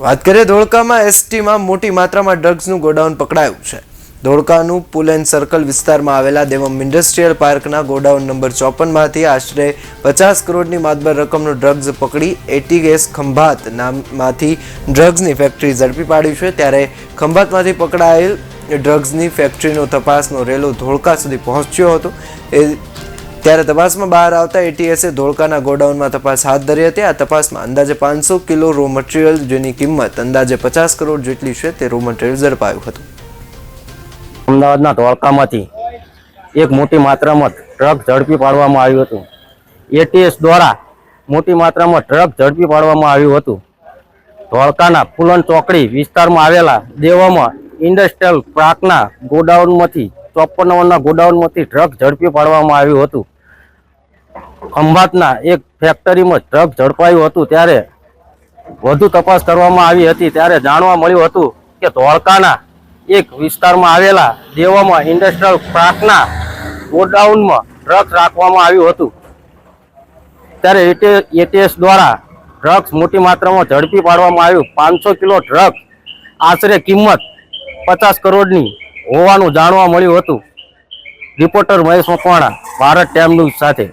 વાત કરીએ ધોળકામાં, એસટીમાં મોટી માત્રામાં ડ્રગ્સનું ગોડાઉન પકડાયું છે. ધોળકાનું પુલ એન્ડ સર્કલ વિસ્તારમાં આવેલા દેવમ ઇન્ડસ્ટ્રીયલ પાર્કના ગોડાઉન નંબર ચોપનમાંથી આશરે પચાસ કરોડની માતબર રકમનું ડ્રગ્સ પકડી એટી ગેસ ખંભાત નામમાંથી ડ્રગ્સની ફેક્ટરી ઝડપી પાડી છે. ત્યારે ખંભાતમાંથી પકડાયેલ ડ્રગ્સની ફેક્ટરીનો તપાસનો રેલો ધોળકા સુધી પહોંચ્યો હતો. એ ત્યારે તપાસમાં બહાર આવતા એટીએસે ધોળકાના ગોડાઉનમાં તપાસ હાથ ધરી હતી. આ તપાસમાં અંદાજે પાંચસો કિલો રો મટીરિયલ જેની કિંમત અંદાજે પચાસ કરોડ જેટલી છે તે રો મટીરિયલ ઝડપાયું હતું. અમદાવાદના ધોળકામાંથી એક મોટી માત્રામાં ટ્રક ઝડપી પાડવામાં આવ્યું હતું. એટીએસ દ્વારા મોટી માત્રામાં ટ્રક ઝડપી પાડવામાં આવ્યું હતું. ધોળકાના ફુલન ચોકડી વિસ્તારમાં આવેલા દેવામાં ઇન્ડસ્ટ્રીયલ પાર્કના ગોડાઉનમાંથી ચોપન નંબરના ગોડાઉનમાંથી ટ્રક ઝડપી પાડવામાં આવ્યું હતું. ખંભાતના એક ફેક્ટરીમાં ટ્રક ઝડપાયું હતું ત્યારે વધુ તપાસ કરવામાં આવી હતી. ત્યારે જાણવા મળ્યું હતું કે ધોળકાના એક વિસ્તારમાં આવેલા દેવામાં ઇન્ડસ્ટ્રીયલ પાર્કના ગોડાઉનમાં ડ્રગ્સ રાખવામાં આવ્યું હતું. ત્યારે એટીએસ દ્વારા ડ્રગ્સ મોટી માત્રામાં ઝડપી પાડવામાં આવ્યું. પાંચસો કિલો ડ્રગ્સ આશરે કિંમત પચાસ કરોડની હોવાનું જાણવા મળ્યું હતું. Reporter Mahesh Makwana Bharat time news સાથે.